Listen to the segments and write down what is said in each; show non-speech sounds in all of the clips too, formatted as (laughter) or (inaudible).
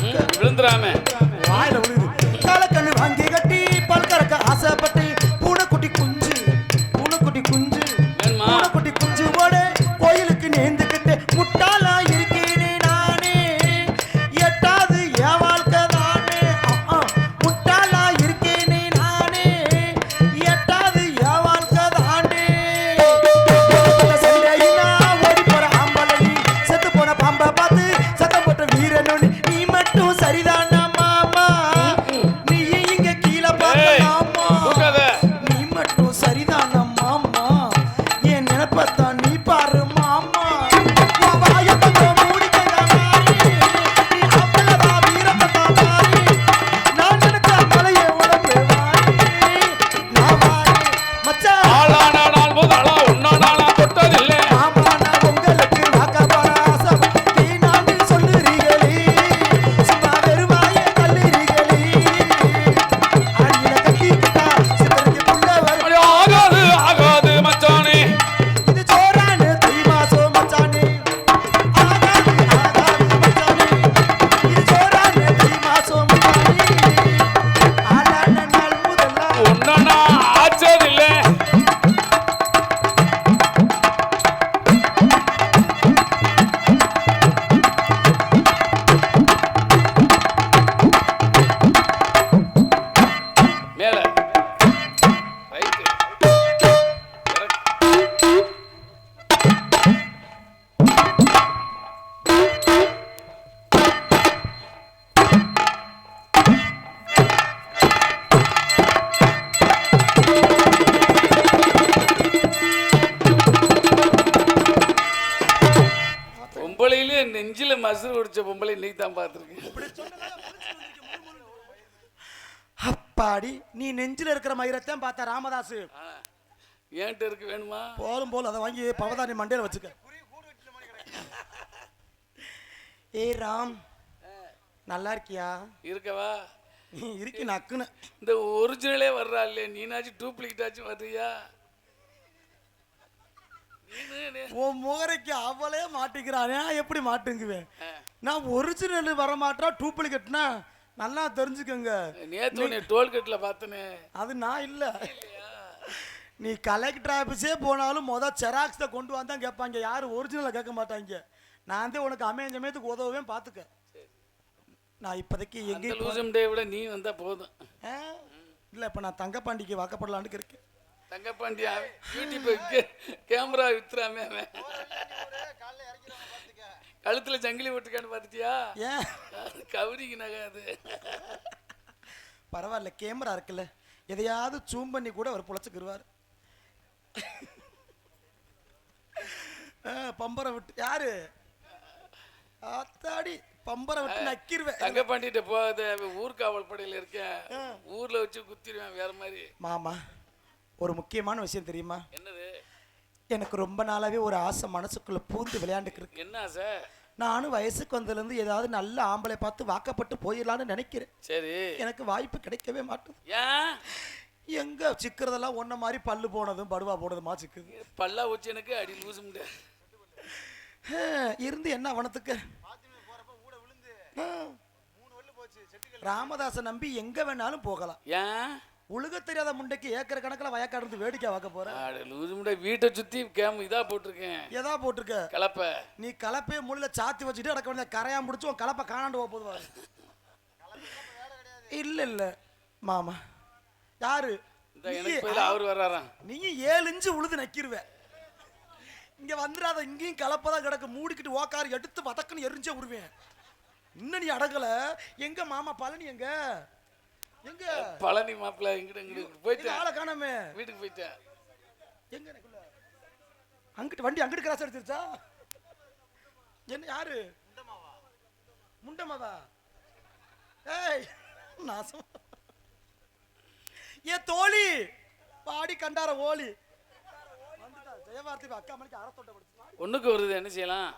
விழுந்துராம வாயில விழுது. காலக்கண்ணு வாங்கி. பொம்பளை இன்னைக்கு தான் பார்த்துருக்கேன் அப்பாடி நீ நெஞ்சில இருக்கிற மயிரத்தான் பார்த்த ராமதாசு. ஏன்ட்ட இருக்கு வேணுமா? போலும் போல் அதை வாங்கி பவதானி மண்டையில வச்சுக்க. ஏய் ராம் நல்லா இருக்கியா? இருக்கவா? நீ இருக்கி நக்குன்னு. இந்த ஒரிஜினலே வர்றா இல்லையா? நீனாச்சும் டூப்ளிகேட் ஆச்சும் வர்றியா? நே- உன் முகரைக்கு அவளே மாட்டிக்கிறான் எப்படி மாட்டுங்குவேன்? நான் ஒரிஜினல் வர மாட்டா டூப்ளிகேட்னா நல்லா தெரிஞ்சுக்கோங்க. உன்னை டோல்கேட்ல பார்த்தனே. அது நான் இல்லை. நீ கலெக்டர் ஆஃபீஸே போனாலும் மொதல் செராக்ஸை கொண்டு வந்தா கேட்பாங்க. யாரும் ஒரிஜினலை கேட்க மாட்டாங்க. நான் தான் உனக்கு அமைய சமயத்துக்கு உதவுவேன் பார்த்துக்க நான் இப்போதைக்கு டே விட நீ வந்தா போதும். இல்லை இப்போ நான் தங்கப்பாண்டிக்கு வாக்கப்படலான்னு இருக்கேன். தங்கப்பாண்டி யூடியூப் கேமரா வித்துறாமே அவன். கழுத்துல ஜங்கிலி போட்டுக்கான்னு பார்த்துட்டியா? ஏன்? கவரிக்கு நகை அது. பரவாயில்ல கேமரா இருக்குல்ல. எதையாவது ஜூம் பண்ணி கூட அவர் பொழைச்சிக்கிருவார். பம்பரை விட்டு யாரு? ஆத்தாடி பம்பரை விட்டு நக்கிருவேன். தங்கப்பாண்டிகிட்ட போகாத அவன் ஊர்காவல் படையில இருக்கேன். ஊர்ல வச்சு குத்திடுவேன் வேற மாதிரி. மாமா ஒரு முக்கியமான விஷயம் தெரியுமா? என்னது? எனக்கு ரொம்ப நாளாவே ஒரு ஆசை மனசுக்குள்ள பூந்து விளையாண்டுக்கு இருக்கு என்ன சார் நானும் வயசுக்கு வந்ததுலேருந்து ஏதாவது நல்ல ஆம்பளை பார்த்து வாக்கப்பட்டு போயிடலான்னு நினைக்கிறேன். சரி. எனக்கு வாய்ப்பு கிடைக்கவே மாட்டுது. ஏன்? எங்க சிக்கிறதெல்லாம் ஒன்ன மாதிரி பல்லு போனதும் படுவா போனதுமா சிக்குது. பல்லா வச்சு எனக்கு அடி லூசு இருந்து என்ன அவனத்துக்கு ஹம். ராமதாசை நம்பி எங்க வேணாலும் போகலாம். ஏன்? உழுக தெரியாத முண்டைக்கு ஏக்கர் கணக்கில் வயக்காடு இருந்து வேடிக்கை பார்க்க போற. அட லூசு முடியாது வீட்டை சுத்தி கேம் இதா போட்டிருக்கேன். எதா போட்டிருக்க? கலப்பை. நீ கலப்பே முள்ள சாத்தி வச்சுட்டு அடக்க வேண்டிய கரையா முடிச்சு உன் கலப்பை காணாண்டு போக போதுவா இல்ல இல்ல. மாமா. யாரு? அவர் வர்றாராம் நீங்க ஏழு இன்ச்சு உழுது நக்கிருவ. இங்க வந்துடாத இங்கேயும் கலப்பதான் கிடக்கு. மூடிக்கிட்டு ஓக்கார் எடுத்து வதக்குன்னு எரிஞ்சே விடுவேன் இன்னும் நீ அடங்கல எங்க மாமா பழனி எங்க? எங்க? பழனி மாப்பிள்ள இங்கிட்டு இங்கிட்டு எங்க போயிட்டேன். ஆளை காணாமே? வீட்டுக்கு போயிட்டேன். எங்க எனக்குள்ள? அங்கிட்டு வண்டி அங்கிட்டு கிராஸ் எடுத்துருச்சா என்ன யாரு? முண்டமாவா ஏய் நாசம் ஏ தோழி! பாடி கண்டார ஓலி. ஜெயவார்த்தி அக்கா மணிக்கு அறத்தொட்டை படுத்து ஒண்ணுக்கு வருது என்ன செய்யலாம்?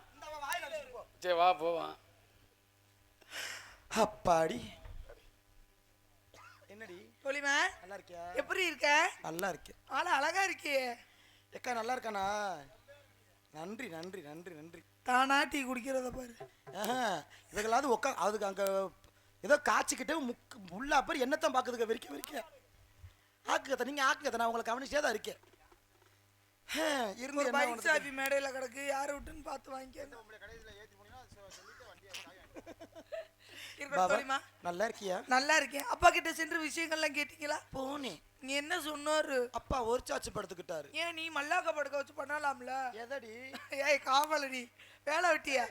சரி வா போவான். அப்பாடி. சொல்லிமா நல்லா இருக்கியா? எப்படி இருக்க? நல்லா இருக்கேன் ஆள அழகா இருக்கியே. எக்கா நல்லா இருக்கானா? நன்றி நன்றி நன்றி நன்றி. தானா டீ குடிக்கிறத பாரு. இதுகளாவது உக்கா அதுக்கு அங்க ஏதோ காய்ச்சிக்கிட்டு முக்கு முள்ளா பேர் என்னத்தான் பாக்குதுங்க வெறிக்க வெறிக்க. ஆக்குக்கத்த நீங்க ஆக்குக்கத்த நான் உங்களை கவனிச்சே தான் இருக்கேன். இருந்து பைக்? சாவி மேடையில கிடக்கு யாரை விட்டுன்னு பார்த்து வாங்கிக்க (laughs) நல்லா இருக்கியா? நல்லா இருக்கேன். அப்பா கிட்ட சென்று விஷயங்கள்லாம் கேட்டீங்களா? போனேன். நீ என்ன சொன்னாரு? அப்பா ஒரு சாச்சு படுத்துக்கிட்டாரு. ஏன் நீ மல்லாக்க படுக்க வச்சு பண்ணலாம்ல? எதடி? ஏய் காவலடி. வேலை வெட்டியா?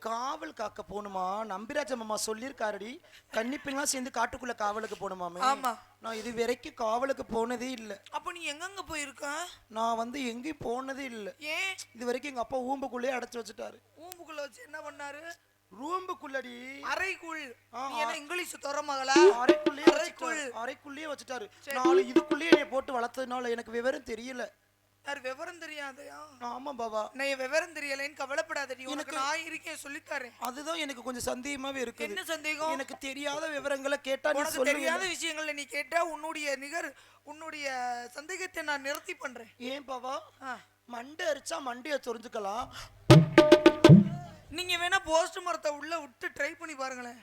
காவல் காக்க போகணுமா? நம்பிராஜ மாமா சொல்லியிருக்காருடி. கன்னிப்பெண்லாம் சேர்ந்து காட்டுக்குள்ள காவலுக்கு போகணுமாமே. ஆமா. நான் இது வரைக்கும் காவலுக்கு போனதே இல்லை. அப்ப நீ எங்கெங்க போயிருக்க? நான் வந்து எங்கேயும் போனதே இல்லை. ஏன்? இது வரைக்கும் எங்க அப்பா ஊம்புக்குள்ளேயே அடைச்சு வச்சுட்டாரு. ஊம்புக்குள்ள வச்சு என்ன பண்ணாரு? ரூம்புக்குள்ளடி. அறைக்குள். என்ன இங்கிலீஷ் துற மகளா? அறைக்குள்ளேயே அறைக்குள். வச்சுட்டாரு அறைக்குள்ளேயே வச்சுட்டாரு. நாலு இதுக்குள்ளேயே என்னை போட்டு வளர்த்ததுனால எனக்கு விவரம் தெரியல. யார் விவரம் தெரியாதயா? ஆமா பாபா. நான் விவரம் தெரியலைன்னு கவலைப்படாதடி. உனக்கு நான் இருக்கேன் சொல்லித்தரேன். அதுதான் எனக்கு கொஞ்சம் சந்தேகமாவே இருக்குது. என்ன சந்தேகம்? எனக்கு தெரியாத விவரங்களை கேட்டா உனக்கு தெரியாத விஷயங்களை நீ கேட்டா உன்னுடைய நிகர் உன்னுடைய சந்தேகத்தை நான் நிறுத்தி பண்றேன். ஏன் பாபா. மண்டை அரிச்சா மண்டைய சொரிஞ்சுக்கலாம். நீங்க வேணா போஸ்ட் மரத்தை உள்ள விட்டு ட்ரை பண்ணி பாருங்களேன்.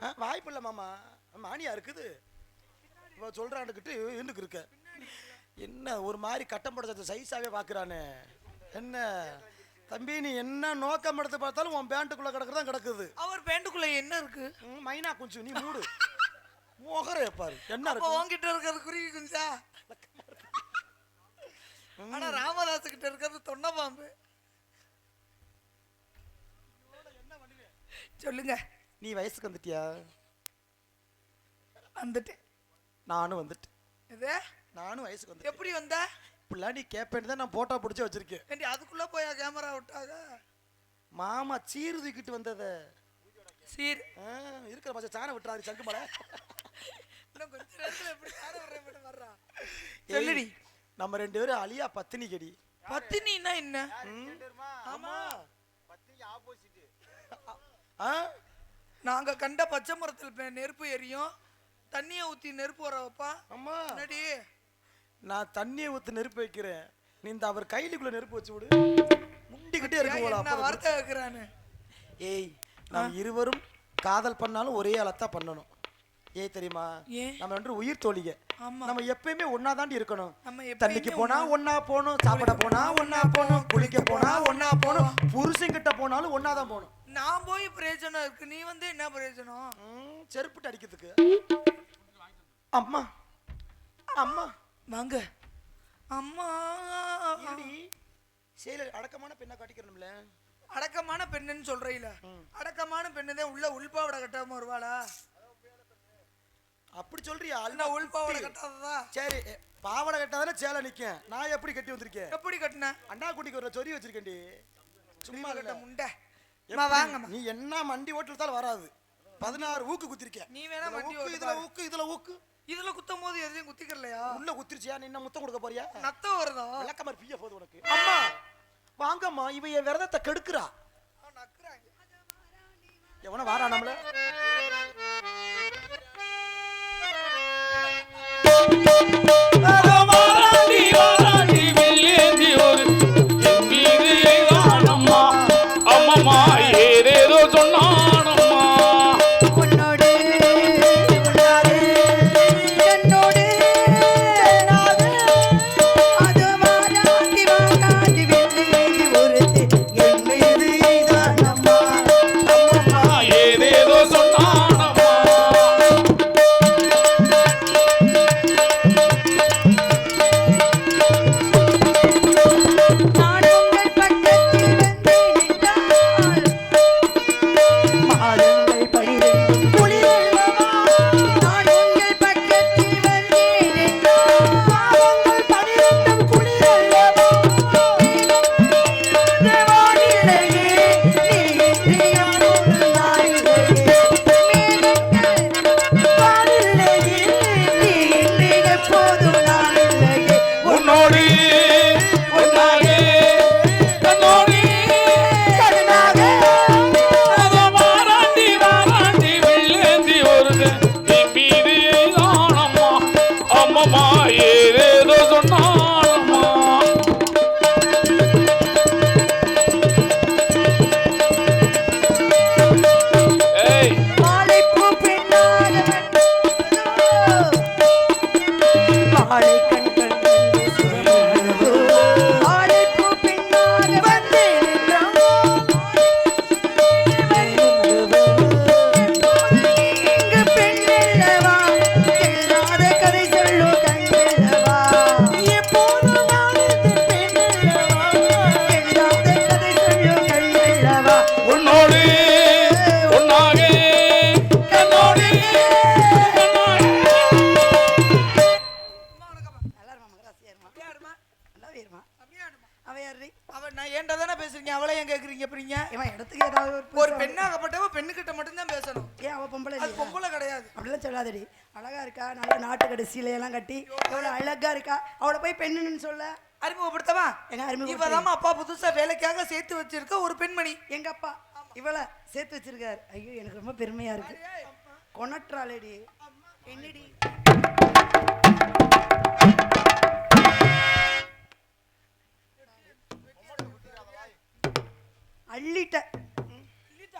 ஆ, வாய்ப்பில்லை மாமா. மானியா இருக்குது. சொல்றான்னுக்கிட்டு இன்னுக்கு இருக்க. என்ன ஒரு மாதிரி கட்டம் போட சைஸாவே பாக்குறானே. என்ன? தம்பி நீ என்ன நோக்கம் எடுத்து பார்த்தாலும் உன் பேண்ட்டுக்குள்ள கிடக்குறதா கிடக்குது. அவர் பேண்டுக்குள்ள என்ன இருக்கு? மைனா குஞ்சு நீ மூடு. மோகர பாரு என்ன இருக்கு? உன்கிட்ட இருக்கிறது குருவி குஞ்சா? ஆனா ராமதாஸ் கிட்ட இருக்கிறது தொன்ன பாம்பு. சொல்லுங்க. நீ வயசுக்கு வந்துட்டியா? வந்துட்டு நானும் வந்துட்டு இது நானும் வயசுக்கு வந்துட்டேன். எப்படி வந்த? இப்படிலாம் நீ கேப்பேன்னு தான் நான் போட்டோ பிடிச்சி வச்சிருக்கேன். ஏண்டி அதுக்குள்ள போய் கேமரா விட்டாங்க மாமா சீரு தூக்கிட்டு வந்தத. சரி. ஆ, இருக்கிற மச்ச சாணம் விட்டுறாரு சங்கு மலை. சொல்லுடி. நம்ம ரெண்டு பேரும் அலியா பத்தினி கடி. பத்தினின்னா என்ன? ஆமா. ஆ? நாங்க கண்ட பச்சை மரத்தில் நெருப்பு எரியும். தண்ணியை ஊத்தி நெருப்பு வர வைப்பா. அம்மா என்னடி? நான் தண்ணியை ஊத்து நெருப்பு வைக்கிறேன். நீ இந்த அவர் கையிலுக்குள்ள நெருப்பு வச்சு விடு. முண்டிக்கிட்டே இருக்கு வார்த்தை வைக்கிறானு ஏய் நாம் இருவரும் காதல் பண்ணாலும் ஒரே ஆளத்தான் பண்ணணும். ஏய் தெரியுமா? நம்ம ரெண்டு உயிர் தோழிக. நம்ம எப்பயுமே ஒன்னா தாண்டி இருக்கணும். தண்ணிக்கு போனா ஒன்னா போகணும் சாப்பிட போனா ஒன்னா போகணும் குளிக்க போனா ஒன்னா போகணும் புருஷன்கிட்ட போனாலும் ஒன்னா தான் போகணும். நான் போய் பிரயோஜனம் இருக்கு. நீ வந்து என்ன பிரயோஜனம்? செருப்புட்டு அடிக்கிறதுக்கு. அம்மா அம்மா. வாங்க. அம்மா. இருடி செயல அடக்கமான பெண்ணை காட்டிக்கிறோம்ல அடக்கமான பெண்ணுன்னு சொல்றீல. அடக்கமான பெண்ணுதான் உள்ள உள்பாவடை கட்டாம வருவாளா? அப்படி சொல்றியா? அல்ல உள்பாவடை கட்டாததா? சரி பாவாடை கட்டாதானே சேலை நிக்கேன் நான் எப்படி கட்டி வந்திருக்கேன்? எப்படி கட்டின? அண்ணா குட்டிக்கு ஒரு சொறி வச்சிருக்கேன்டி. சும்மா கட்ட முண்டை? வாங்கம்மா. நீ என்ன மண்டி ஓட்டல் தான் வராது. பதினாறு ஊக்கு குத்திருக்கேன். நீ வேணா ஊக்கு, ஓட்டு இதுல. ஊக்கு இதுல ஊக்கு. இதுல குத்தும் போது எதையும் குத்திக்கலையா? உள்ள குத்திருச்சியா? நீ என்ன முத்தம் கொடுக்க போறியா? நத்தம் வருதா? விளக்கமாரி பிய போகுது உனக்கு. அம்மா! வாங்கம்மா இவ என் விரதத்தை கெடுக்குறா. எவன வாரா நம்மள? வாராண்டி இவதான் அப்பா புதுசா வேலைக்காக சேர்த்து வச்சிருக்க ஒரு பெண்மணி. எங்க அப்பா. இவளை சேர்த்து வச்சிருக்காரு. ஐயோ எனக்கு ரொம்ப பெருமையா இருக்கு. கொனட்ராளடி என்னடி? அள்ளிட்ட.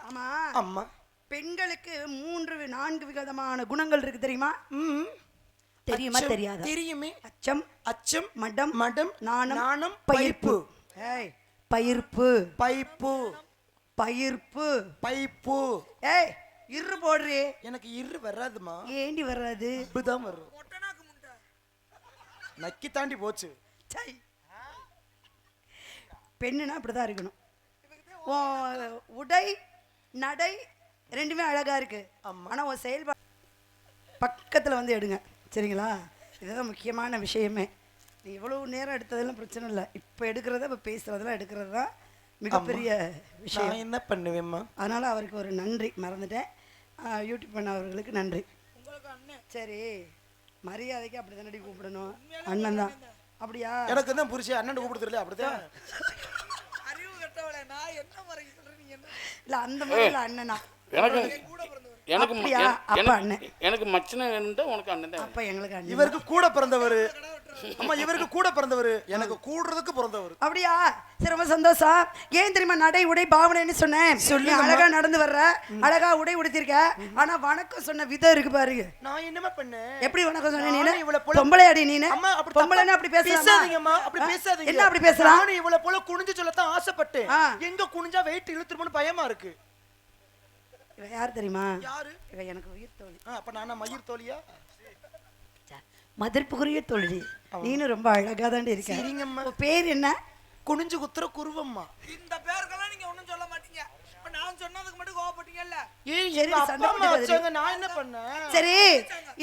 ஆமா. அம்மா. பெண்களுக்கு மூன்று நான்கு விதமான குணங்கள் இருக்கு தெரியுமா? ம் தெரியுமா. தெரியாதா? தெரியுமே. அச்சம் அச்சம் மடம் மடம் நாணம் நாணம் பயிர்ப்பு. ஏய். பயிர்ப்பு. பைப்பு பயிர்ப்பு. பைப்பு ஏய் இரு போடுறே. எனக்கு இரு வராதுமா? ஏண்டி வராது? இப்படிதான் வரும். நக்கி தாண்டி போச்சு. சை பெண்ணுனா அப்படிதான் இருக்கணும். உடை நடை ரெண்டுமே அழகா இருக்கு. ஆனா உன் செயல்பாடு பக்கத்துல வந்து எடுங்க. சரிங்களா? இதுதான் முக்கியமான விஷயமே. நீ இவ்வளவு நேரம் எடுத்ததெல்லாம் பிரச்சனை இல்லை. இப்போ எடுக்கிறத இப்போ பேசுறதெல்லாம் எடுக்கிறது தான் மிகப்பெரிய விஷயம். நான் என்ன பண்ணுவேம்மா? அதனால அவருக்கு ஒரு நன்றி. மறந்துட்டேன். யூடியூப் பண்ண அவர்களுக்கு நன்றி. சரி. மரியாதைக்கு அப்படி தானடி கூப்பிடணும் அண்ணன் தான். அப்படியா? எனக்கு தான் புரிச்சு. அண்ணன் கூப்பிடு தெரியல அப்படிதான் அறிவு கட்டவளே நான் என்ன முறை சொல்றேன்? நீ என்ன? இல்ல அந்த மாதிரி இல்ல அண்ணனா. எனக்கு எனக்கு ம- அப்படியா? எனக்கு- அப்ப எனக்கு- அண்ணன். எனக்கு மச்சனை இருந்தா உனக்கு அண்ணன் தான் அப்ப எங்களுக்கு அண்ணன் இவருக்கு கூட பிறந்தவர். அம்மா இவருக்கு கூட பிறந்தவர். எனக்கு கூடுறதுக்கு பிறந்தவர். அப்படியா? சரி ரொம்ப சந்தோஷம். ஏன் தெரியுமா நடை உடை பாவனைன்னு சொன்னேன். சொல்லி அழகா நடந்து வர்ற அழகா உடை உடுத்திருக்க. ஆனா வணக்கம் சொன்ன விதம் இருக்கு பாருங்க. நான் என்னமா பண்ணேன்? எப்படி வணக்கம் சொன்ன நானும் நீனு இவளை போல- பொம்பளை அடி நீனு? அம்மா அப்படி பொம்பளைன்னு தப்பா- அப்படி பேசலாமா? பேசாதீங்கம்மா அப்படி? பேசாதீங்க. என்ன அப்படி பேசுறான் நானும் இவளை போல குனிஞ்சு சொல்லத்தான் ஆசைப்பட்டேன். ஆ. எங்க குனிஞ்சா வெயிட் இழுத்துருமோன்னு பயமா இருக்கு. இவன் யார் தெரியுமா? யாரு? இவன் எனக்கு உயிர் தோழி. அப்ப நானா மயிர் தோழியா? மதிப்புக்குரிய தோழி. நீனும் ரொம்ப அழகா தாண்டி இருக்க. பேர் என்ன? குனிஞ்சு குத்துற குருவம்மா. இந்த பேருக்கெல்லாம் நீங்க ஒண்ணும் சொல்ல மாட்டீங்க. நான் சொன்னதுக்கு மட்டும் கோவப்பட்டீங்கல்ல ஏய் சரி, எங்க சண்டை அப்பா அம்மா போட்டு வச்சாங்க நான் என்ன பண்ணேன்? சரி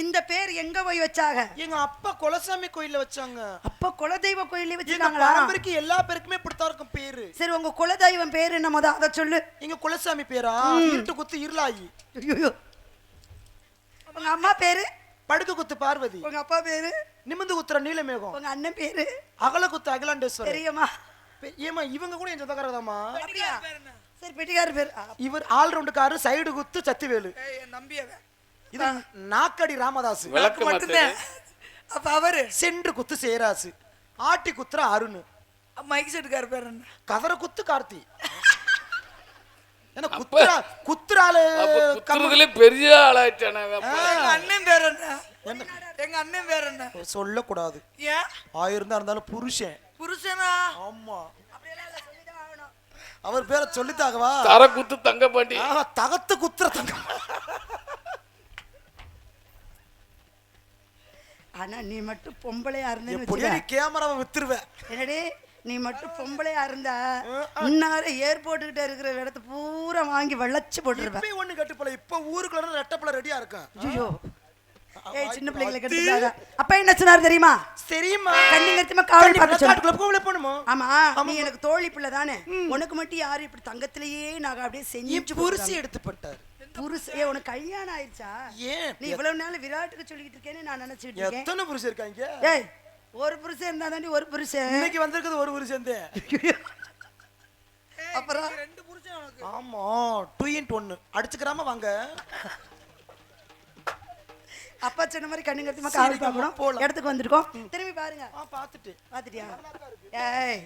இந்த பேர் எங்க போய் வச்சாங்க? எங்க அப்பா குலசாமி கோயில்ல வச்சாங்க. அப்ப குலதெய்வ கோயிலே எங்க வச்சிருக்காங்களா பரம்பரைக்கு எல்லா பேருக்குமே இப்படித்தான் இருக்கும் பேரு. சரி உங்க குலதெய்வம் பேர் என்ன முத அதை சொல்லு. எங்க குலசாமி பேரா? இருட்டு குத்து இருளாயி. ஐயோ உங்க அம்மா பேரு? படுக்க குத்து பார்வதி. உங்க அப்பா பேரு? நிமிந்து குத்துற நீலமேகம். உங்க அண்ணன் பேரு? அகல குத்து அகிலாண்டேஸ்வரர். தெரியுமா ஏம்மா இவங்க கூட என் சொந்தக்காரதாம்மா அப்படியா? சரி பேர். இவர் ஆல்ரவுண்டுக்காரு சைடு குத்து சத்திவேலு. நம்பியவன் இது நாக்கடி ராமதாஸ் விளக்கு மட்டும்தான். அப்ப அவரு? சென்று குத்து சேராசு. ஆட்டி குத்துற அருண். மைக் செட்டுக்கார பேர் என்ன? கதற குத்து கார்த்தி. என்ன குத்துறா குத்துறாளு பெரிய ஆளாயிட்டானே அண்ணன் பேர் என்ன? எங்க அண்ணன் பேர் என்ன? சொல்லக்கூடாது. ஏன்? ஆயிரம் தான் இருந்தாலும் புருஷன். புருஷனா? ஆமா. அவர் பேரை சொல்லித்தாகவா தர குத்து தங்க பாண்டி. தகத்து குத்துற தங்க ஆனா நீ மட்டும் பொம்பளையா இருந்தேன்னு கேமராவை வித்துருவேன் என்னடி நீ மட்டும் பொம்பளையா இருந்தா முன்னால ஏர்போர்ட்டுக்கிட்ட இருக்கிற இடத்த பூரா வாங்கி வெள்ளச்சு போட்டுருப்ப. இப்பயும் ஒண்ணு கட்டுப்பல இப்ப ஊருக்குள்ள ரெட்டப்பல ரெடியா இருக்கேன் ஐயோ ஏய் சின்ன பிள்ளைகளை கெடுத்துட்டாங்க அப்ப என்ன சொன்னார் தெரியுமா? சரிம்மா. கண்ணுங்கருத்துமா காவல் பார்க்க ஆமா நீ எனக்கு தோழி பிள்ளை தானே. உனக்கு மட்டும் யாரு இப்படி தங்கத்திலேயே நாங்க அப்படியே செஞ்சு புருஷி எடுத்துப்பட்டார். புருஷ ஏ உனக்கு கல்யாணம் ஆயிடுச்சா ஏன்? நீ இவ்வளவு நாள் விராட்டுக்கு சொல்லிக்கிட்டு இருக்கேன்னு நான் நினைச்சிட்டு இருக்கேன். எத்தனை புருஷன் இருக்காங்க? ஏய் ஒரு புருஷன் இருந்தா தாண்டி ஒரு புருஷன். இன்னைக்கு வந்திருக்கிறது ஒரு புருஷன் அப்புறம்? ரெண்டு புருஷன் உனக்கு. ஆமா டூ இன்ட் ஒன்னு அடிச்சுக்கிறாம வாங்க. அப்பா சொன்ன மாதிரி கண்ணுங்கருத்துமா காவல் சரிக்கா, பார்க்கணும் போலாம். இடத்துக்கு வந்திருக்கோம். திரும்பி பாருங்க. ஆ பாத்துட்டு பாத்துட்டியா ஏய்.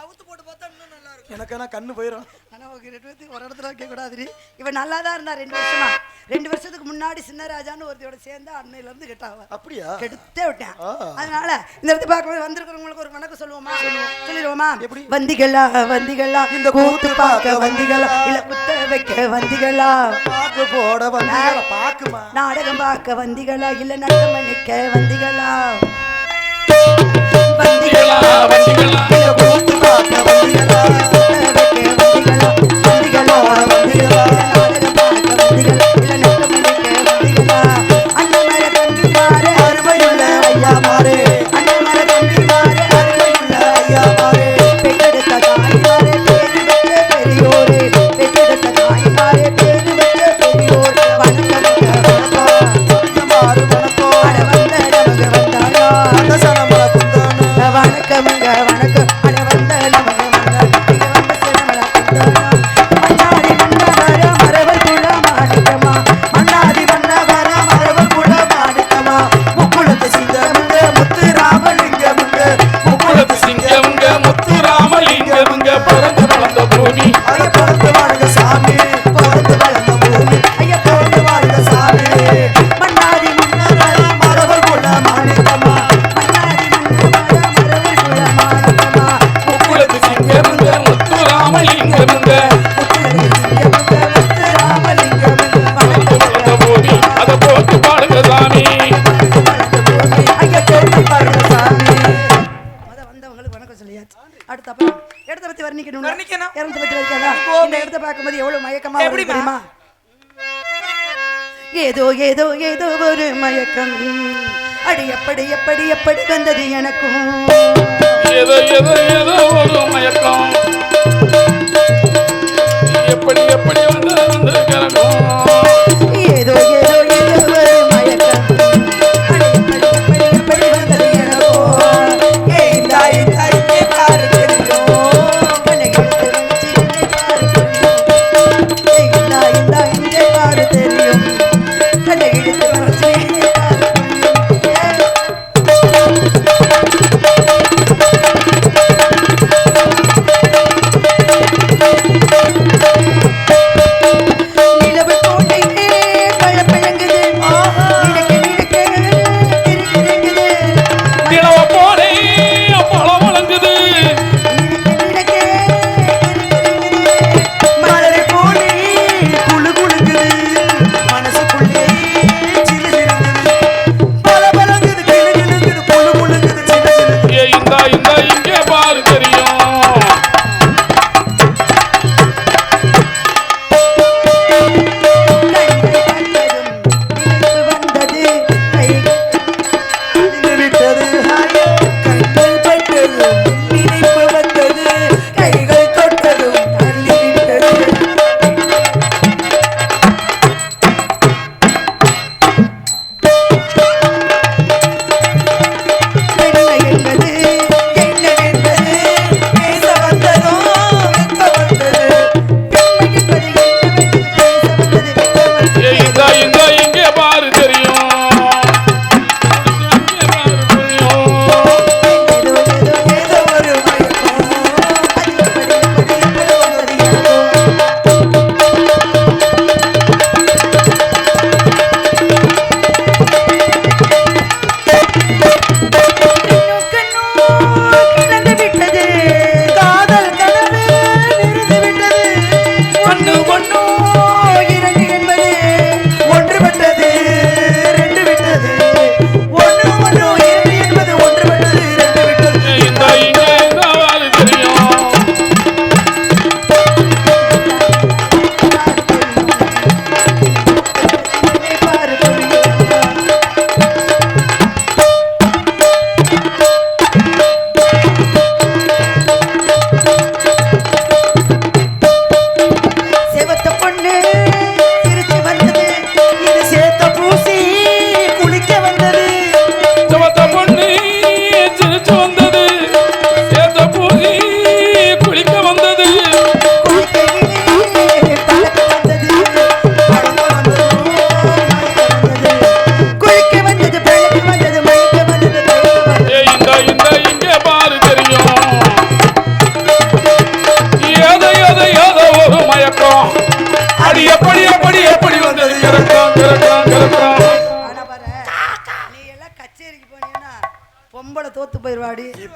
அவுத்து போட்டு பார்த்தா இன்னும் நல்லா இருக்கும். எனக்கு என்ன கண்ணு போயிடும் ஆனா உங்க ரெண்டு பேர்த்தையும் ஒரு இடத்துல வைக்க கூடாதுடி. இவன் நல்லா தான் இருந்தா ரெண்டு வருஷமா. ரெண்டு வருஷத்துக்கு முன்னாடி சின்னராஜான்னு ஒருத்தையோட சேர்ந்தா அன்னையில இருந்து கெட்டாவ அப்படியா? கெடுத்தே விட்டேன். அதனால இந்த இடத்து பார்க்கும்போது வந்திருக்கிறவங்களுக்கு ஒரு வணக்கம் சொல்லுவோமா? சொல்லிடுவோமா? எப்படி? வந்திகளா வந்திகளா இந்த கூத்து பார்க்க வந்திகளா இல்ல குத்த வைக்க வந்திகளா. பாக்கு போட வந்து பாக்குமா நாடகம் பார்க்க வந்திகளா இல்ல நடனம் நிக்க வந்திகளா. வந்திகளா வண்டிகளா இல்ல ஏதோ ஏதோ ஏதோ ஒரு மயக்கம். அடி எப்படி எப்படி எப்படி வந்தது எனக்கும்? மயக்கம். எப்படி எப்படி வந்தது எனக்கும்?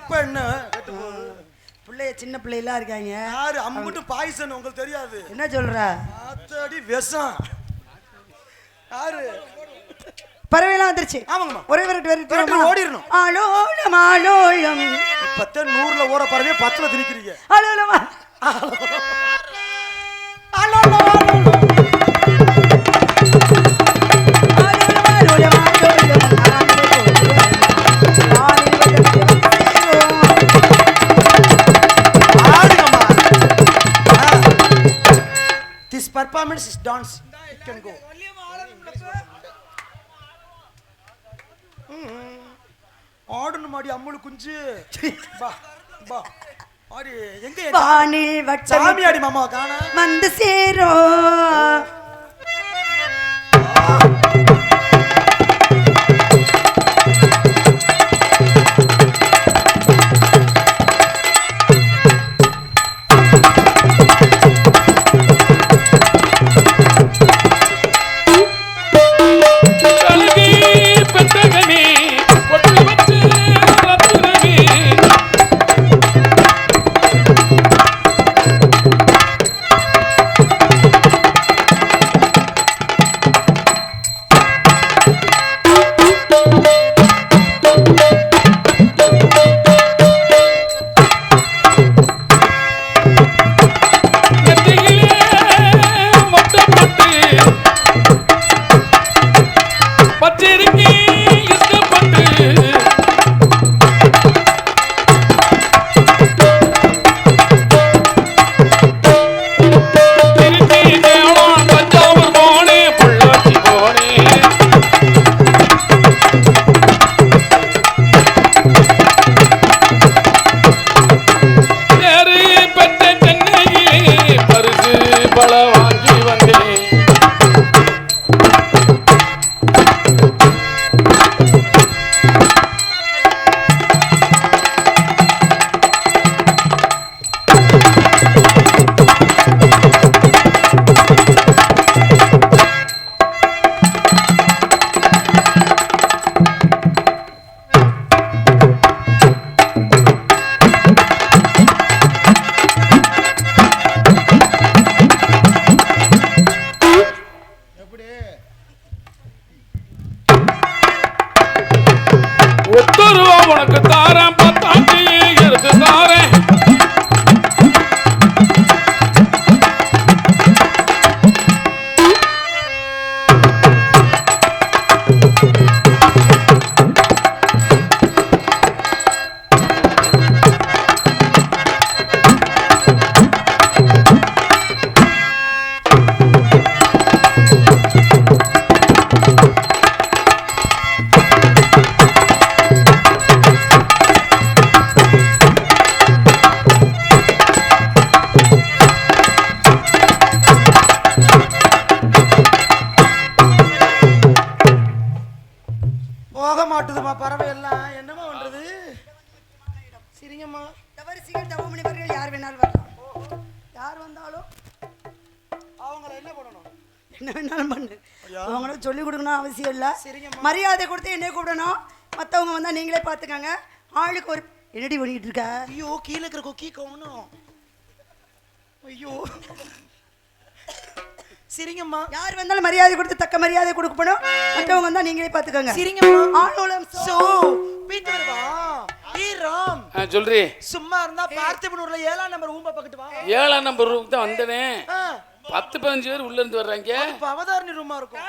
இப்ப என்ன பிள்ளைய சின்ன பிள்ளைலாம் இருக்காங்க. யாரு? அம்முட்டு பாய்சன் உங்களுக்கு தெரியாது. என்ன சொல்ற? ஆத்தடி விஷம். யாரு? பறவைலாம் வந்துருச்சு. ஆமாங்கம்மா. ஒரே விரட்டு விரட்டு ஓடிடணும். ஆலோலம் ஆலோலம். பத்தே நூறுல ஓட பறவை பத்துல திணிக்கிறீங்க. ஆலோலமா. performance is dance. You can go. Mm-hmm. ஆடணும் மாடி அம்முளு குஞ்சு. பா பா. ஆடி எங்க வானில் வட்டம் சாமியாடி மாமா காண. வந்து சேரும் Yeah. அவசியம் இல்லை சரிங்கம்மா. மரியாதை கொடுத்து என்னை கூப்பிடணும். மற்றவங்க வந்தால் நீங்களே பார்த்துக்கங்க ஆளுக்கு ஒரு என்னடி பண்ணிட்டு இருக்க? ஐயோ கீழே இருக்கிற கொக்கி கவனம். ஐயோ. சரிங்கம்மா. யார் வந்தாலும் மரியாதை கொடுத்து தக்க மரியாதை கொடுக்கணும் மற்றவங்க வந்தால் நீங்களே பார்த்துக்கங்க சரிங்கம்மா. ஆளுலம் சோ வீட்டு வருவா? ஏ ராம். ஆ, சொல்றி. சும்மா இருந்தா பார்த்திபனூர்ல ஏழாம் நம்பர் ஊம்ப பக்கத்து வா. ஏழாம் நம்பர் ரூமுக்கு தான் வந்தனே. பத்து பதினஞ்சு பேர் உள்ள இருந்து வர்றாங்க இப்ப அவதாரணி ரூமா இருக்கும்.